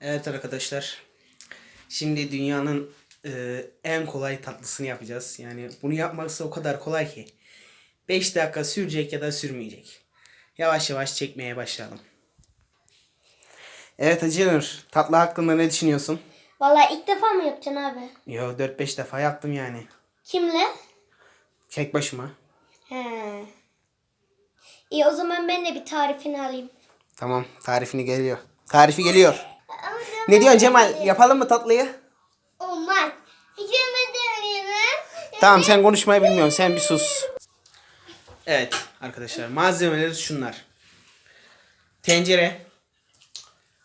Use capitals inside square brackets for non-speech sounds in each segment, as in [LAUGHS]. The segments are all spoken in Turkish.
Evet arkadaşlar. Şimdi dünyanın e, en kolay tatlısını yapacağız. Yani bunu yapması o kadar kolay ki. 5 dakika sürecek ya da sürmeyecek. Yavaş yavaş çekmeye başlayalım. Evet Hacı tatlı hakkında ne düşünüyorsun? Vallahi ilk defa mı yapacaksın abi? Yo 4-5 defa yaptım yani. Kimle? Tek başıma. He. İyi o zaman ben de bir tarifini alayım. Tamam tarifini geliyor. Tarifi geliyor. Ne diyorsun Cemal? Yapalım mı tatlıyı? Olmaz. Hikmetin Tamam sen konuşmayı bilmiyorsun. Sen bir sus. Evet arkadaşlar malzemeleri şunlar. Tencere.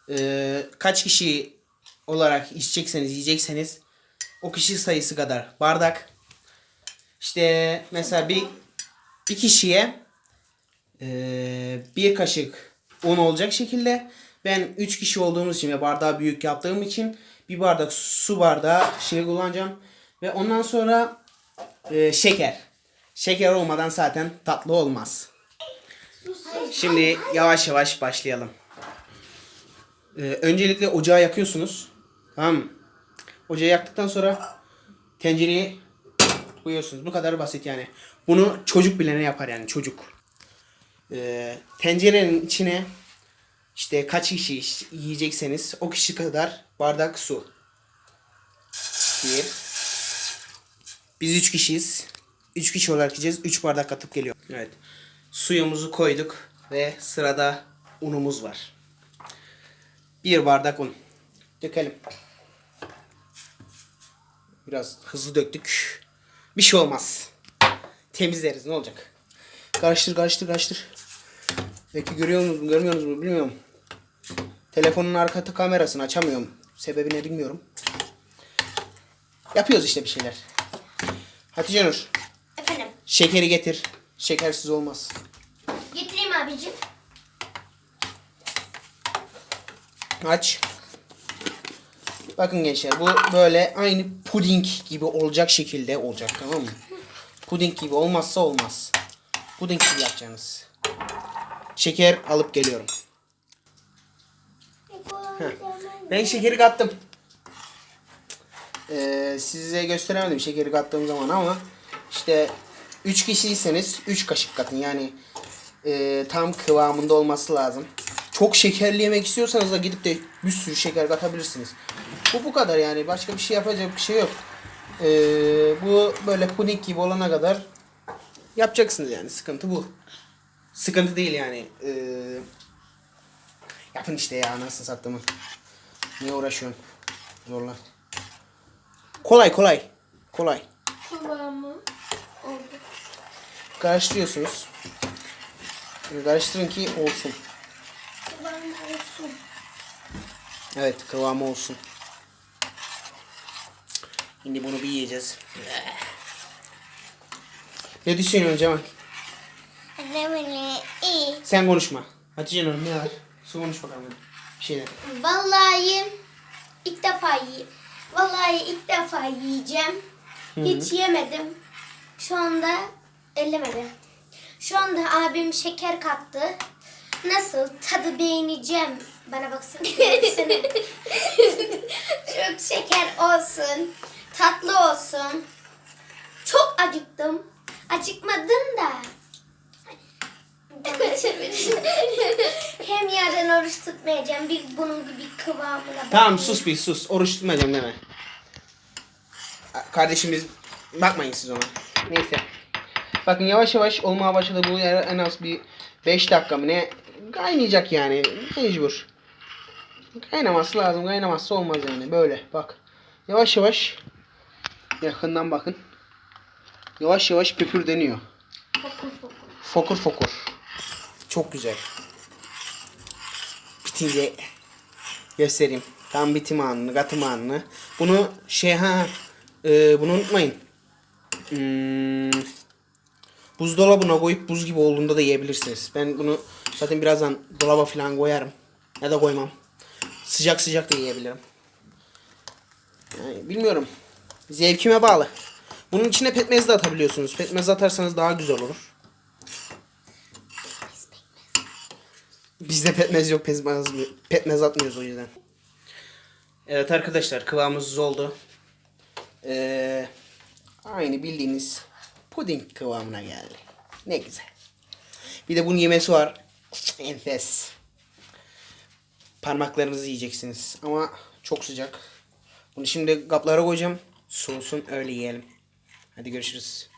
Ee, kaç kişi olarak içecekseniz yiyecekseniz o kişi sayısı kadar bardak. İşte mesela bir bir kişiye ee, bir kaşık un olacak şekilde ben 3 kişi olduğumuz için ve bardağı büyük yaptığım için bir bardak su bardağı şey kullanacağım ve ondan sonra ee, şeker. Şeker olmadan zaten tatlı olmaz. Şimdi yavaş yavaş başlayalım. Ee, öncelikle ocağı yakıyorsunuz. Tamam mı? Ocağı yaktıktan sonra tencereyi koyuyorsunuz. Bu kadar basit yani. Bunu çocuk bilene yapar yani çocuk. Ee, tencerenin içine işte kaç kişi yiyecekseniz o kişi kadar bardak su. Bir, biz 3 kişiyiz. 3 kişi olarak yiyeceğiz. 3 bardak atıp geliyor. Evet. Suyumuzu koyduk ve sırada unumuz var. Bir bardak un. Dökelim. Biraz hızlı döktük. Bir şey olmaz. Temizleriz ne olacak? Karıştır karıştır karıştır. Belki görüyor musunuz görmüyor musunuz bilmiyorum. Telefonun arka kamerasını açamıyorum. Sebebini bilmiyorum. Yapıyoruz işte bir şeyler. Hatice Nur, Efendim. şekeri getir. Şekersiz olmaz. Getireyim abicim. Aç. Bakın gençler bu böyle aynı puding gibi olacak şekilde olacak tamam mı? Puding gibi olmazsa olmaz. Puding gibi yapacaksınız. Şeker alıp geliyorum. Ben şekeri kattım. Ee, size gösteremedim şekeri kattığım zaman ama işte 3 kişiyseniz 3 kaşık katın yani e, tam kıvamında olması lazım. Çok şekerli yemek istiyorsanız da gidip de bir sürü şeker katabilirsiniz. Bu bu kadar yani başka bir şey yapacak bir şey yok. Ee, bu böyle puding gibi olana kadar yapacaksınız yani sıkıntı bu. Sıkıntı değil yani. Ee, yapın işte ya nasıl sattığımı. Niye uğraşıyorsun? Zorla. Kolay kolay. Kolay. Kıvamı oldu. Karıştırıyorsunuz. Karıştırın ki olsun. Kıvamı olsun. Evet kıvamı olsun. Şimdi bunu bir yiyeceğiz. Ne düşünüyorsun Cemal? Sen konuşma. Hatice Hanım ne var? Su konuş bakalım. Bir şeyler. Vallahi ilk defa yiyeyim. Vallahi ilk defa yiyeceğim. Hiç yemedim. Şu anda ellemedim. Şu anda abim şeker kattı. Nasıl? Tadı beğeneceğim. Bana baksana. [LAUGHS] Çok şeker olsun. Tatlı olsun. Çok acıktım. Acıkmadım da. Hem yarın oruç tutmayacağım. Bir bunun gibi kıvamına Tamam sus bir sus. Oruç tutmayacağım deme. Kardeşimiz bakmayın siz ona. Neyse. Bakın yavaş yavaş olmaya başladı. Bu en az bir 5 dakika mı ne kaynayacak yani. Mecbur. Kaynaması lazım. Kaynamazsa olmaz yani. Böyle bak. Yavaş yavaş yakından bakın. Yavaş yavaş püpürdeniyor. Fokur fokur. Fokur fokur. Çok güzel. Bitince göstereyim. Tam bitim anını, katım anını. Bunu şey ha e, bunu unutmayın. Hmm, buzdolabına koyup buz gibi olduğunda da yiyebilirsiniz. Ben bunu zaten birazdan dolaba falan koyarım. Ya da koymam. Sıcak sıcak da yiyebilirim. Yani bilmiyorum. Zevkime bağlı. Bunun içine pekmez de atabiliyorsunuz. Pekmez atarsanız daha güzel olur. Bizde pekmez yok. Pekmez, pekmez atmıyoruz o yüzden. Evet arkadaşlar kıvamımız oldu. Ee, aynı bildiğiniz puding kıvamına geldi. Ne güzel. Bir de bunun yemesi var. Enfes. Parmaklarınızı yiyeceksiniz. Ama çok sıcak. Bunu şimdi kaplara koyacağım. Soğusun öyle yiyelim. Hadi görüşürüz.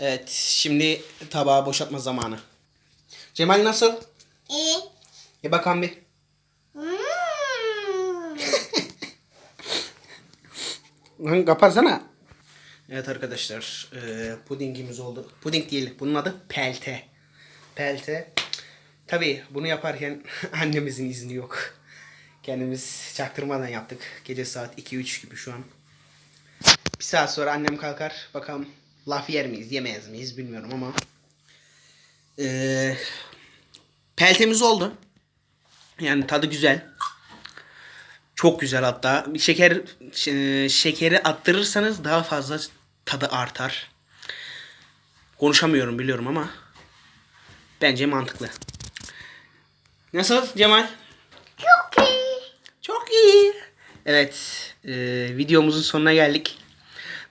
Evet şimdi tabağı boşaltma zamanı. Cemal nasıl? İyi. Bir bakalım bir. Hmm. [LAUGHS] Lan kapatsana. Evet arkadaşlar e, pudingimiz oldu. Puding değil bunun adı pelte. Pelte. Tabi bunu yaparken [LAUGHS] annemizin izni yok. Kendimiz çaktırmadan yaptık. Gece saat 2-3 gibi şu an. Bir saat sonra annem kalkar. Bakalım laf yer miyiz yemez miyiz bilmiyorum ama. E, peltemiz oldu. Yani tadı güzel. Çok güzel hatta. Şeker şekeri attırırsanız daha fazla tadı artar. Konuşamıyorum biliyorum ama bence mantıklı. Nasıl Cemal? Çok iyi. Çok iyi. Evet, e, videomuzun sonuna geldik.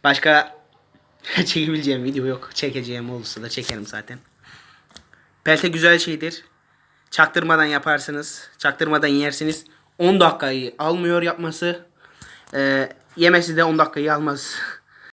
Başka [LAUGHS] çekebileceğim video yok. Çekeceğim olursa da çekerim zaten. Pelte güzel şeydir. Çaktırmadan yaparsınız. Çaktırmadan yersiniz. 10 dakikayı almıyor yapması. E, yemesi de 10 dakikayı almaz. [LAUGHS]